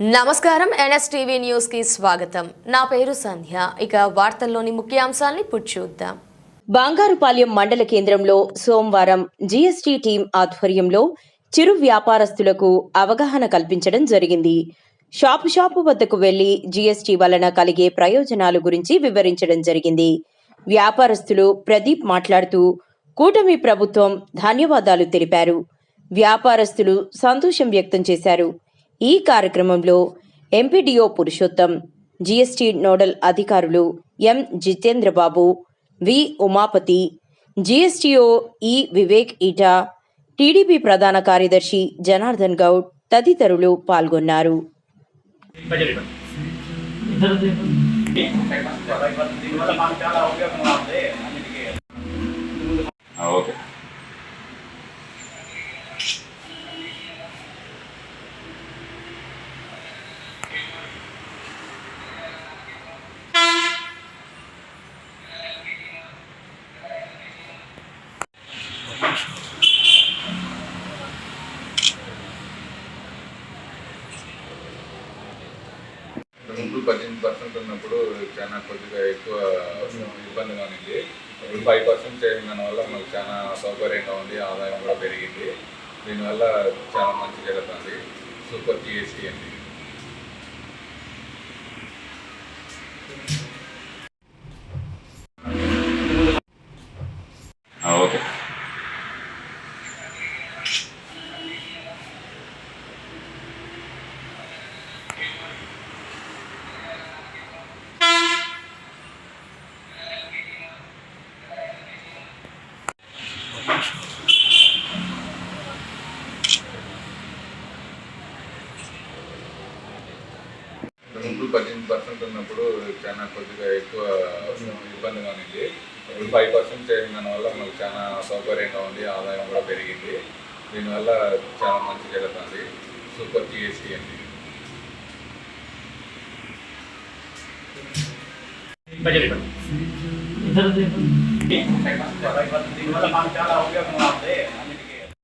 నమస్కారం ఎన్ఎస్టీవీ న్యూస్కి స్వాగతం. నా పేరు సంధ్య. ఇక వార్తల్లోని ముఖ్యాంశాల్ని ఇప్పుడు చూద్దాం. బంగారుపాలెం మండల కేంద్రంలో సోమవారం జీఎస్టీ టీం ఆధ్వర్యంలో చిరు వ్యాపారస్తులకు అవగాహన కల్పించడం జరిగింది. షాపు షాపు వద్దకు వెళ్ళి జీఎస్టీ వలన కలిగే ప్రయోజనాల గురించి వివరించడం జరిగింది. వ్యాపారస్తులు ప్రదీప్ మాట్లాడుతూ కూటమి ప్రభుత్వం ధన్యవాదాలు తెలిపారు. వ్యాపారస్తులు సంతోషం వ్యక్తం చేశారు. ఈ కార్యక్రమంలో ఎంపీడీఓ పురుషోత్తం జీఎస్టీ నోడల్ అధికారులు ఎం జితేంద్రబాబు వి ఉమాపతి జీఎస్టీఓ ఈ వివేక్ ఈటా టీడీపీ ప్రధాన కార్యదర్శి జనార్దన్ గౌడ్ తదితరులు పాల్గొన్నారు దీనివల్ల మాకు చాలా ఉపయోగంగా ఉంది అన్నిటికీ ఆ, ఓకే ముందు పద్దెనిమిది పర్సెంట్ ఉన్నప్పుడు చాలా కొద్దిగా ఎక్కువ ఇబ్బందిగా ఉంది ఇప్పుడు ఫైవ్ పర్సెంట్ చేయడం వల్ల మనకు చాలా సౌకర్యంగా ఉంది ఆదాయం కూడా పెరిగింది. దీనివల్ల చాలా మంచి జరుగుతుంది. సూపర్ జిఎస్టీ అండి. పద్దెనిమిది పర్సెంట్ ఉన్నప్పుడు చాలా కొద్దిగా ఎక్కువ ఇబ్బందిగా ఉంది ఇప్పుడు ఫైవ్ పర్సెంట్ చేయడం వల్ల మనకు చాలా సౌకర్యంగా ఉంది ఆదాయం కూడా పెరిగింది. దీనివల్ల చాలా మంచి జరుగుతుంది సూపర్ జిఎస్టీ అండి. దీనివల్ల మాకు చాలా ఉపయోగంగా ఉంది.